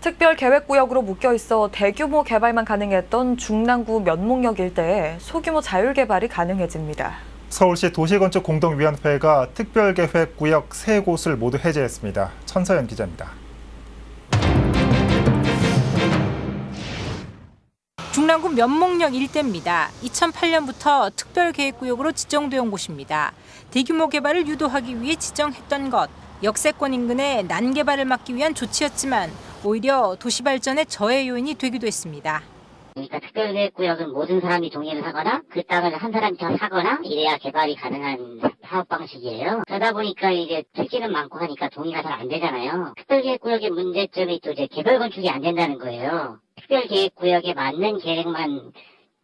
특별 계획구역으로 묶여 있어 대규모 개발만 가능했던 중랑구 면목역 일대에 소규모 자율 개발이 가능해집니다. 서울시 도시건축공동위원회가 특별계획구역 세 곳을 모두 해제했습니다. 천서연 기자입니다. 중랑구 면목역 일대입니다. 2008년부터 특별계획구역으로 지정되어 온 곳입니다. 대규모 개발을 유도하기 위해 지정했던 것, 역세권 인근의 난개발을 막기 위한 조치였지만 오히려 도시 발전의 저해 요인이 되기도 했습니다. 그러니까 특별계획구역은 모든 사람이 동의를 하거나 그 땅을 한 사람이 더 사거나 이래야 개발이 가능한 사업 방식이에요. 그러다 보니까 이제 토지는 많고 하니까 동의가 잘 안 되잖아요. 특별계획구역의 문제점이 또 이제 개별 건축이 안 된다는 거예요. 특별계획구역에 맞는 계획만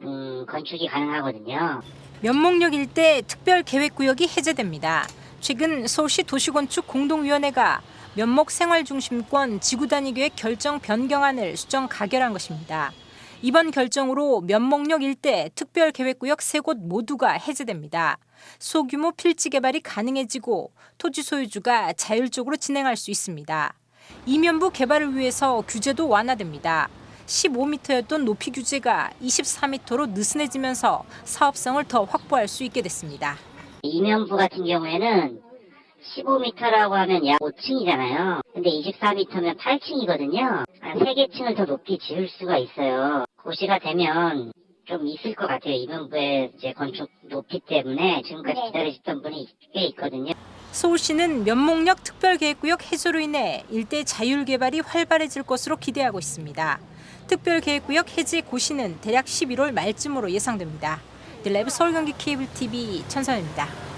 음, 건축이 가능하거든요. 면목역 일대 특별계획구역이 해제됩니다. 최근 서울시 도시건축 공동위원회가 면목 생활중심권 지구 단위 계획 결정 변경안을 수정 가결한 것입니다. 이번 결정으로 면목역 일대 특별 계획구역 세 곳 모두가 해제됩니다. 소규모 필지 개발이 가능해지고 토지 소유주가 자율적으로 진행할 수 있습니다. 이면부 개발을 위해서 규제도 완화됩니다. 15m였던 높이 규제가 24m로 느슨해지면서 사업성을 더 확보할 수 있게 됐습니다. 이면부 같은 경우에는 15m라고 하면 약 5층이잖아요. 근데 24m면 8층이거든요. 한 3개 층을 더 높이 지을 수가 있어요. 고시가 되면 좀 있을 것 같아요. 이면부의 이제 건축 높이 때문에 지금까지 기다리셨던 분이 꽤 있거든요. 서울시는 면목역 특별계획구역 해소로 인해 일대 자율개발이 활발해질 것으로 기대하고 있습니다. 특별계획구역 해제 고시는 대략 11월 말쯤으로 예상됩니다. 딜라이브 서울경기 케이블 TV 천선입니다.